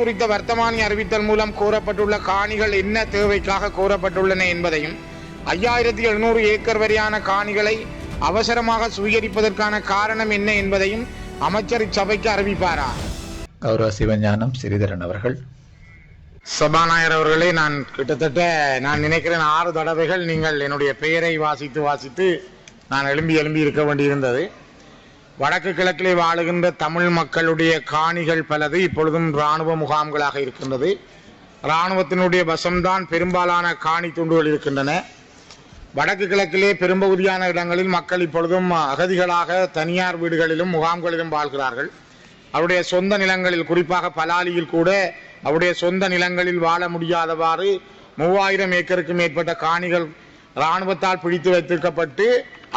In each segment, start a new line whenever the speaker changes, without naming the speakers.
குறித்த வர்த்தமானி அறிவித்தல் மூலம் கோரப்பட்டுள்ள காணிகள் என்ன தேவைக்காக கோரப்பட்டுள்ளன என்பதையும் ஐயாயிரத்தி எழுநூறு ஏக்கர் வரையான காணிகளை அவசரமாக சுவீகரிப்பதற்கான காரணம் என்ன என்பதையும் அமைச்சர் இச்சபைக்கு அறிவிப்பாரா?
கௌரவ சிவஞானம் ஸ்ரீதரன் அவர்கள்.
சபாநாயகர் அவர்களே நான் கிட்டத்தட்ட நான் நினைக்கிறேன் ஆறு தடவைகள் நீங்கள் என்னுடைய பெயரை வாசித்து வாசித்து நான் எழும்பி எழும்பி இருக்க வேண்டியிருந்தது. வடக்கு கிழக்கிலே வாழுகின்ற தமிழ் மக்களுடைய காணிகள் பலது இப்பொழுதும் இராணுவ முகாம்களாக இருக்கின்றது. இராணுவத்தினுடைய வசம்தான் பெரும்பாலான காணி துண்டுகள் இருக்கின்றன. வடக்கு கிழக்கிலே பெரும்பகுதியான இடங்களில் மக்கள் இப்பொழுதும் அகதிகளாக தனியார் வீடுகளிலும் முகாம்களிலும் வாழ்கிறார்கள். அவருடைய சொந்த நிலங்களில் குறிப்பாக பலாலியில் கூட அவருடைய சொந்த நிலங்களில் வாழ முடியாதவாறு மூவாயிரம் ஏக்கருக்கு மேற்பட்ட காணிகள் இராணுவத்தால் பிடித்து வைத்திருக்கப்பட்டு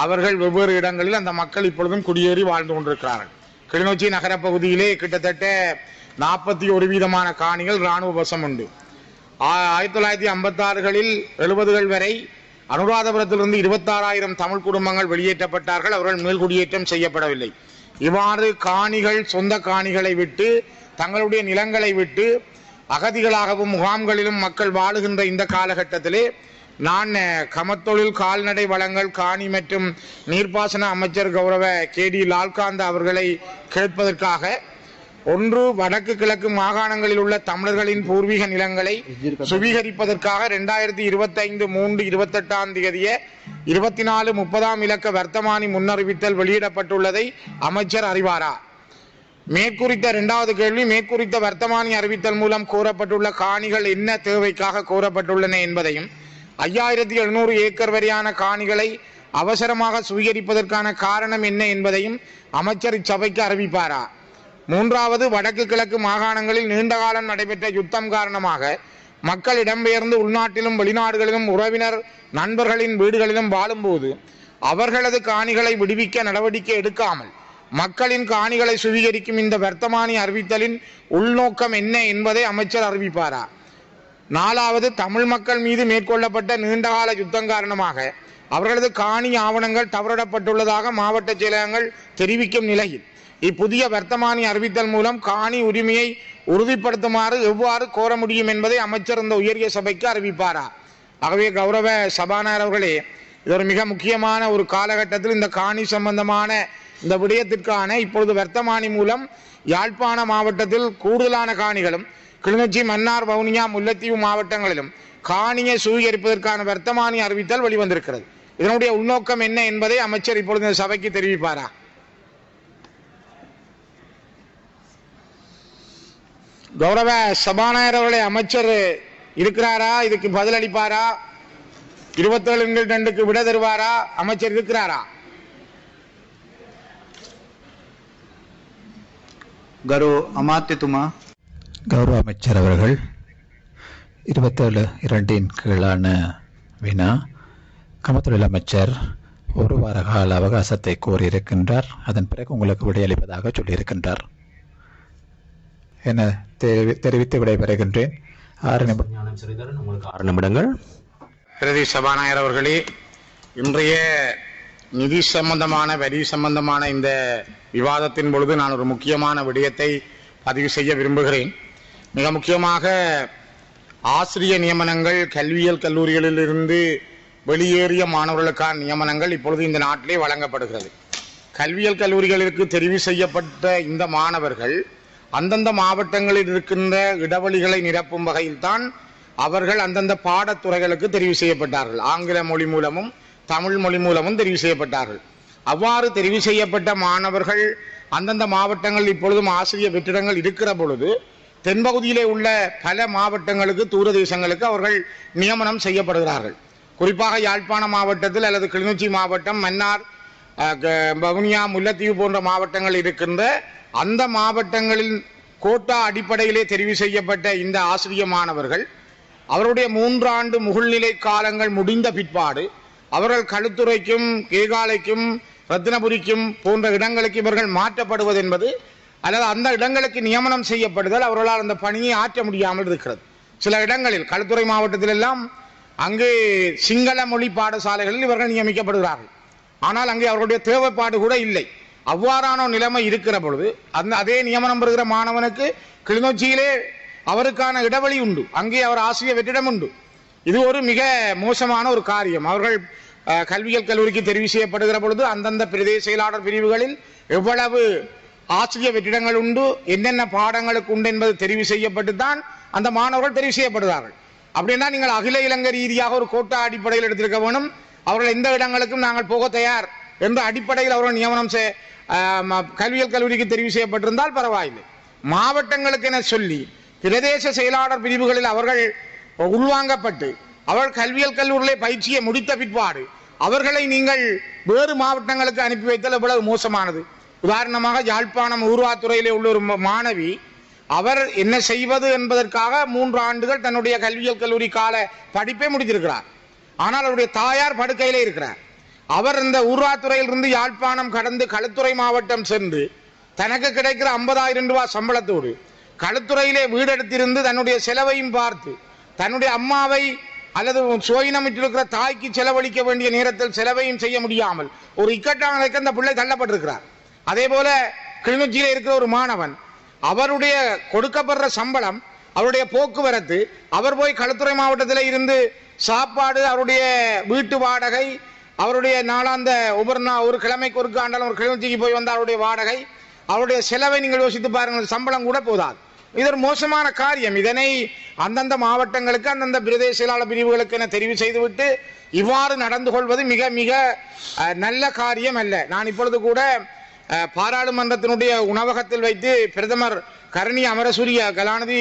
அவர்கள் வெவ்வேறு இடங்களில் அந்த மக்கள் இப்பொழுதும் குடியேறி வாழ்ந்து கொண்டிருக்கிறார்கள். கிளிநொச்சி நகர பகுதியிலே கிட்டத்தட்ட நாற்பத்தி ஒரு வீதமான காணிகள் இராணுவ வசம் உண்டு. ஆயிரத்தி தொள்ளாயிரத்தி ஐம்பத்தி ஆறுகளில் எழுபதுகள் வரை அனுராதபுரத்திலிருந்து இருபத்தாறாயிரம் தமிழ் குடும்பங்கள் வெளியேற்றப்பட்டார்கள். அவர்கள் மேல்குடியேற்றம் செய்யப்படவில்லை. இவ்வாறு காணிகள் சொந்த காணிகளை விட்டு தங்களுடைய நிலங்களை விட்டு அகதிகளாகவும் முகாம்களிலும் மக்கள் வாழுகின்ற இந்த காலகட்டத்திலே நான் கமத்தொழில் கால்நடை வளங்கள் காணி மற்றும் நீர்ப்பாசன அமைச்சர் கௌரவ கே டி லால்காந்த் அவர்களை கேட்பதற்காக ஒன்று வடக்கு கிழக்கு மாகாணங்களில் உள்ள தமிழர்களின் பூர்வீக நிலங்களை சுவீகரிப்பதற்காக இரண்டாயிரத்தி இருபத்தைந்து மூன்று இருபத்தெட்டாம் தேதிய இருபத்தி நாலு முப்பதாம் இலக்க வர்த்தமானி முன்னறிவித்தல் வெளியிடப்பட்டுள்ளதை அமைச்சர் அறிவாரா? மேற்குறித்த இரண்டாவது கேள்வி மேற்குறித்த வர்த்தமானி அறிவித்தல் மூலம் கூறப்பட்டுள்ள காணிகள் என்ன தேவைக்காக கூறப்பட்டுள்ளன என்பதையும் ஐயாயிரத்தி எழுநூறு ஏக்கர் வரையான காணிகளை அவசரமாக சுவீகரிப்பதற்கான காரணம் என்ன என்பதையும் அமைச்சர் இச்சபைக்கு அறிவிப்பாரா? மூன்றாவது வடக்கு கிழக்கு மாகாணங்களில் நீண்ட காலம் நடைபெற்ற யுத்தம் காரணமாக மக்கள் இடம்பெயர்ந்து உள்நாட்டிலும் வெளிநாடுகளிலும் உறவினர் நண்பர்களின் வீடுகளிலும் வாழும்போது அவர்களது காணிகளை விடுவிக்க நடவடிக்கை எடுக்காமல் மக்களின் காணிகளை சுவீகரிக்கும் இந்த வர்த்தமானி அறிவித்தலின் உள்நோக்கம் என்ன என்பதை அமைச்சர் அறிவிப்பாரா? நாலாவது தமிழ் மக்கள் மீது மேற்கொள்ளப்பட்ட நீண்டகால யுத்தம் காரணமாக அவர்களது காணி ஆவணங்கள் தவறிடப்பட்டுள்ளதாக மாவட்ட செயலகங்கள் தெரிவிக்கும் நிலையில் இப்புதிய வர்த்தமானி அறிவித்தல் மூலம் காணி உரிமையை உறுதிப்படுத்துமாறு எவ்வாறு கோர முடியும் என்பதை அமைச்சர் இந்த உயரிய சபைக்கு அறிவிப்பாரா? ஆகவே கௌரவ சபாநாயகர் அவர்களே இது ஒரு மிக முக்கியமான ஒரு காலகட்டத்தில் இந்த காணி சம்பந்தமான இந்த விடயத்திற்கான இப்பொழுது வர்த்தமானி மூலம் யாழ்ப்பாண மாவட்டத்தில் கூடுதலான காணிகளும் கிளிநொச்சி மன்னார் வவுனியா முல்லைத்தீவு மாவட்டங்களிலும் காணியை சுவீகரிப்பதற்கான வர்த்தமானி அறிவித்தால் வெளிவந்திருக்கிறது. இதனுடைய உள்நோக்கம் என்ன என்பதை அமைச்சர் இப்பொழுது சபைக்கு தெரிவிப்பாரா? கௌரவ சபாநாயகர் அவர்களை அமைச்சர் இருக்கிறாரா? இதுக்கு பதிலளிப்பாரா இருபத்தேழு ரெண்டுக்கு விட தருவாரா? அமைச்சர் இருக்கிறாரா?
கரு அமாத்தியத்துமா
கௌரவ அமைச்சர் அவர்கள் இருபத்தேழு இரண்டின் கீழான வினா கமத்தொழில் அமைச்சர் ஒரு வார கால அவகாசத்தை கோரியிருக்கின்றார். அதன் பிறகு உங்களுக்கு விடையளிப்பதாக சொல்லியிருக்கின்றார். என தெரிவி தெரிவித்து விடைபெறுகின்றேன். ஆறு நிமிடம்
ஞானம் ஸ்ரீதரன் உங்களுக்கு ஆறு நிமிடங்கள்.
பிரதி சபாநாயகர் அவர்களே இன்றைய நிதி சம்பந்தமான வரி சம்பந்தமான இந்த விவாதத்தின் பொழுது நான் ஒரு முக்கியமான விடயத்தை பதிவு செய்ய விரும்புகிறேன். மிக முக்கியமாக ஆசிரிய நியமனங்கள் கல்வியியல் கல்லூரிகளிலிருந்து வெளியேறிய மாணவர்களுக்கான நியமனங்கள் இப்பொழுது இந்த நாட்டிலே வழங்கப்படுகிறது. கல்வியியல் கல்லூரிகளுக்கு தெரிவு செய்யப்பட்ட இந்த மாணவர்கள் அந்தந்த மாவட்டங்களில் இருக்கின்ற இடைவெளிகளை நிரப்பும் வகையில்தான் அவர்கள் அந்தந்த பாடத்துறைகளுக்கு தெரிவு செய்யப்பட்டார்கள். ஆங்கில மொழி மூலமும் தமிழ் மொழி மூலமும் தெரிவு செய்யப்பட்டார்கள். அவ்வாறு தெரிவு செய்யப்பட்ட மாணவர்கள் அந்தந்த மாவட்டங்களில் இப்பொழுதும் ஆசிரியர் வெற்றிடங்கள் இருக்கிற பொழுது தென்பகுதியிலே உள்ள பல மாவட்டங்களுக்கு தூரதேசங்களுக்கு அவர்கள் நியமனம் செய்யப்படுகிறார்கள். குறிப்பாக யாழ்ப்பாண மாவட்டத்தில் அல்லது கிளிநொச்சி மாவட்டம் மன்னார் க- வவுனியா முல்லைத்தீவு போன்ற மாவட்டங்கள் இருக்கின்ற அந்த மாவட்டங்களில் கோட்டா அடிப்படையிலே தெரிவு செய்யப்பட்ட இந்த ஆசிரிய மாணவர்கள் அவருடைய மூன்றாண்டு முகழ்நிலை காலங்கள் முடிந்த பிற்பாடு அவர்கள் களுத்துறைக்கும் கேகாலைக்கும் ரத்தினபுரிக்கும் போன்ற இடங்களுக்கு இவர்கள் மாற்றப்படுவது என்பது அல்லது அந்த இடங்களுக்கு நியமனம் செய்யப்படுதல் அவர்களால் அந்த பணியை ஆற்ற முடியாமல் இருக்கிறது. சில இடங்களில் களுத்துறை மாவட்டத்தில் எல்லாம் அங்கு சிங்கள மொழி பாடசாலைகளில் இவர்கள் நியமிக்கப்படுகிறார்கள். ஆனால் அங்கே அவர்களுடைய தேவைப்பாடு கூட இல்லை. அவ்வாறான நிலைமை இருக்கிற பொழுது அந்த அதே நியமனம் பெறுகிற மாணவனுக்கு கிளிநொச்சியிலே அவருக்கான இடைவெளி உண்டு. அங்கே அவர் ஆசிரியர் வெற்றிடம் உண்டு. இது ஒரு மிக மோசமான ஒரு காரியம். அவர்கள் அஹ், கல்வியியல் கல்லூரிக்கு தெரிவு செய்யப்படுகிற பொழுது அந்தந்த பிரதேச செயலாளர் பிரிவுகளில் எவ்வளவு ஆசிரியர் வெற்றிடங்கள் உண்டு என்னென்ன பாடங்களுக்கு உண்டு என்பது தெரிவு செய்யப்பட்டு தான் அந்த மாணவர்கள் தெரிவு செய்யப்படுகிறார்கள் அப்படின்னா நீங்கள் அகில இலங்கை ரீதியாக ஒரு கோட்டா அடிப்படையில் எடுத்திருக்க வேணும். அவர்கள் எந்த இடங்களுக்கும் நாங்கள் போக தயார் என்ற அடிப்படையில் அவர்கள் நியமனம் செய்- ம- கல்லூரிக்கு தெரிவு செய்யப்பட்டிருந்தால் பரவாயில்லை. மாவட்டங்களுக்கு என சொல்லி பிரதேச செயலாளர் பிரிவுகளில் அவர்கள் உள்வாங்கப்பட்டு அவர்கள் கல்வியல் கல்லூரியிலே பயிற்சியை முடித்த பிற்பாடு அவர்களை நீங்கள் வேறு மாவட்டங்களுக்கு அனுப்பி வைத்தல் எவ்வளவு மோசமானது. உதாரணமாக யாழ்ப்பாணம் ஊர்வாத்துறையிலே உள்ள ஒரு மாணவி அவர் என்ன செய்வது என்பதற்காக மூன்று ஆண்டுகள் தன்னுடைய கல்வியியல் கல்லூரி கால படிப்பை முடித்திருக்கிறார். ஆனால் அவருடைய தாயார் படுக்கையிலே இருக்கிறார். அவர் இந்த ஊர்வாத்துறையிலிருந்து யாழ்ப்பாணம் கடந்து களுத்துறை மாவட்டம் சென்று தனக்கு கிடைக்கிற ஐம்பதாயிரம் ரூபாய் சம்பளத்தோடு களுத்துறையிலே வீடெடுத்திருந்து தன்னுடைய செலவையும் பார்த்து தன்னுடைய அம்மாவை அல்லது சுயினமிட்டிருக்கிற தாய்க்கு செலவழிக்க வேண்டிய நேரத்தில் செலவையும் செய்ய முடியாமல் ஒரு இக்கட்டான அந்த பிள்ளை தள்ளப்பட்டிருக்கிறார். அதே போல கிளிநொச்சியில இருக்கிற ஒரு மாணவன் அவருடைய கொடுக்கப்படுற சம்பளம் அவருடைய போக்குவரத்து அவர் போய் களுத்துறை மாவட்டத்தில் இருந்து சாப்பாடு அவருடைய வீட்டு வாடகை அவருடைய நாளாந்த ஒவ்வொரு நாள் ஒரு கிழமைக்கு ஒரு ஆண்டாலும் ஒரு கிளிநொச்சிக்கு போய் வந்த அவருடைய வாடகை அவருடைய செலவை நீங்கள் யோசித்து பாருங்கள் சம்பளம் கூட போதாது. இது ஒரு மோசமான காரியம். இதனை அந்தந்த மாவட்டங்களுக்கு அந்தந்த பிரதேச செயலாளர் பிரிவுகளுக்கு என தெரிவு செய்துவிட்டு இவ்வாறு நடந்து கொள்வது மிக மிக நல்ல காரியம் அல்ல. நான் இப்பொழுது கூட பாராளுமன்றத்தினுடைய உணவகத்தில் வைத்து பிரதமர் கருணி அமரசூரிய கலாநிதி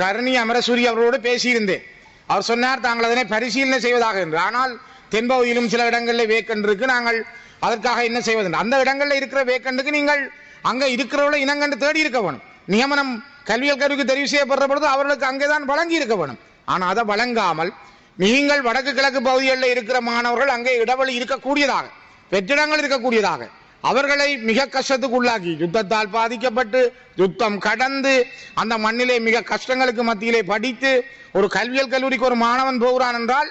கருணி அமரசூரி அவர்களோடு பேசியிருந்தேன். அவர் சொன்னார் தாங்கள் அதனை பரிசீலனை செய்வதாக என்று. ஆனால் தென்பகுதியிலும் சில இடங்களில் வேக்கன் இருக்கு. நாங்கள் அதற்காக என்ன செய்வது? அந்த இடங்களில் இருக்கிற வேக்கண்டுக்கு நீங்கள் அங்கே இருக்கிறவளை இனங்கண்டு தேடி இருக்க வேணும். நியமனம் கல்வியல் கருவிக்கு தெரிவு செய்யப்படுற பொழுது அவர்களுக்கு அங்கேதான் வழங்கி இருக்க வேணும். ஆனால் அதை வழங்காமல் நீங்கள் வடக்கு கிழக்கு பகுதிகளில் இருக்கிற மாணவர்கள் அங்கே இடைவெளி இருக்கக்கூடியதாக வெற்றிடங்கள் இருக்கக்கூடியதாக அவர்களை மிக கஷ்டத்துக்கு உள்ளாக்கி யுத்தத்தால் பாதிக்கப்பட்டு யுத்தம் கடந்து அந்த மண்ணிலே மிக கஷ்டங்களுக்கு மத்தியிலே படித்து ஒரு கல்வியல் கல்லூரிக்கு ஒரு மாணவன் போகிறான் என்றால்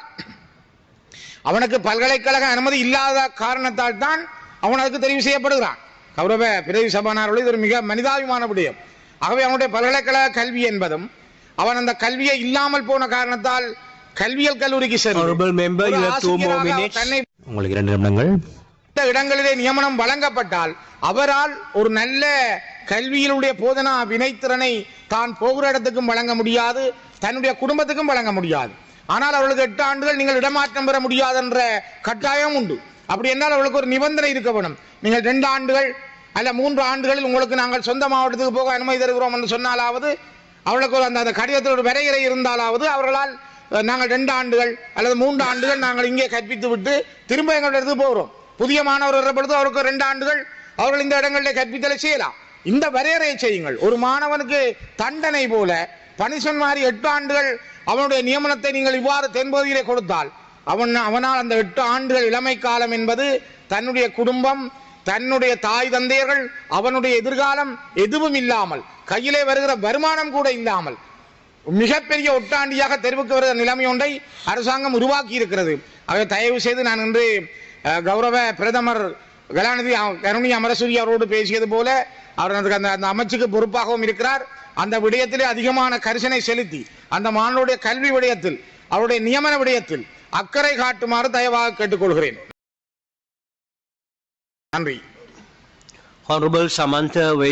அவனுக்கு பல்கலைக்கழக அனுமதி இல்லாத காரணத்தால் தான் அவன் அதுக்கு தெரிவு செய்யப்படுகிறான். கௌரவ பிரதி சபாநாயகர்கள் இது ஒரு மிக மனிதாபிமான விடயம். ஆகவே அவனுடைய பல்கலைக்கழக கல்வி என்பதும் அவன் அந்த கல்வியை இல்லாமல் போன காரணத்தால் கல்வியல் கல்லூரிக்கு சென்று
உங்களுக்கு இரண்டு நிமிடங்கள்.
மற்ற இடங்களிலே நியமனம் வழங்கப்பட்டால் அவரால் ஒரு நல்ல கல்வியினுடைய போதனா வினைத்திறனை தான் போகிற இடத்துக்கும் வழங்க முடியாது தன்னுடைய குடும்பத்துக்கும் வழங்க முடியாது. ஆனால் அவர்களுக்கு எட்டு ஆண்டுகள் நீங்கள் இடமாற்றம் பெற முடியாது என்ற கட்டாயம் உண்டு. அப்படி என்றால் அவர்களுக்கு ஒரு நிபந்தனை இருக்க வேணும் நீங்கள் ரெண்டு ஆண்டுகள் அல்ல மூன்று ஆண்டுகளில் உங்களுக்கு நாங்கள் சொந்த மாவட்டத்துக்கு போக அனுமதி தருகிறோம் என்று சொன்னாலாவது அவளுக்கு ஒரு அந்த அந்த கடிதத்தில் ஒரு வரையறை இருந்தாலாவது அவர்களால் நாங்கள் ரெண்டு ஆண்டுகள் அல்லது மூன்று ஆண்டுகள் நாங்கள் இங்கே கற்பித்து விட்டு திரும்ப எங்களுடைய இடத்துக்கு போகிறோம். புதிய மாணவர் வர்ற பொழுது அவருக்கு ரெண்டு ஆண்டுகள் அவர்கள் இந்த இடங்களில் கற்பித்தலை செய்யலாம். இந்த வரையறையை செய்யுங்கள். ஒரு மாணவனுக்கு தண்டனை போல பனிஷன் மாதிரி எட்டு ஆண்டுகள் அவனுடைய நியமனத்தை நீங்கள் இவ்வாறு தென்பகுதியிலே கொடுத்தால் அவன் அவனால் அந்த எட்டு ஆண்டுகள் இளமை காலம் என்பது தன்னுடைய குடும்பம் தன்னுடைய தாய் தந்தையர்கள் அவனுடைய எதிர்காலம் எதுவும் இல்லாமல் கையிலே வருகிற வருமானம் கூட இல்லாமல் மிகப்பெரிய ஒட்டாண்டியாக தெரிவுக்கு வருகிற நிலைமை ஒன்றை அரசாங்கம் உருவாக்கி இருக்கிறது அவை தயவு செய்து நான் இன்று கௌரவ பிரதமர் கலாநிதி கருணி அமரசூரி அவரோடு பேசியது போல அவர் அந்த அந்த அமைச்சுக்கு பொறுப்பாகவும் இருக்கிறார். அந்த விடயத்திலே அதிகமான கரிசனை செலுத்தி அந்த மாணவருடைய கல்வி விடயத்தில் அவருடைய நியமன விடயத்தில் அக்கறை காட்டுமாறு தயவாக கேட்டுக்கொள்கிறேன். நன்றி.
Honorable Samantha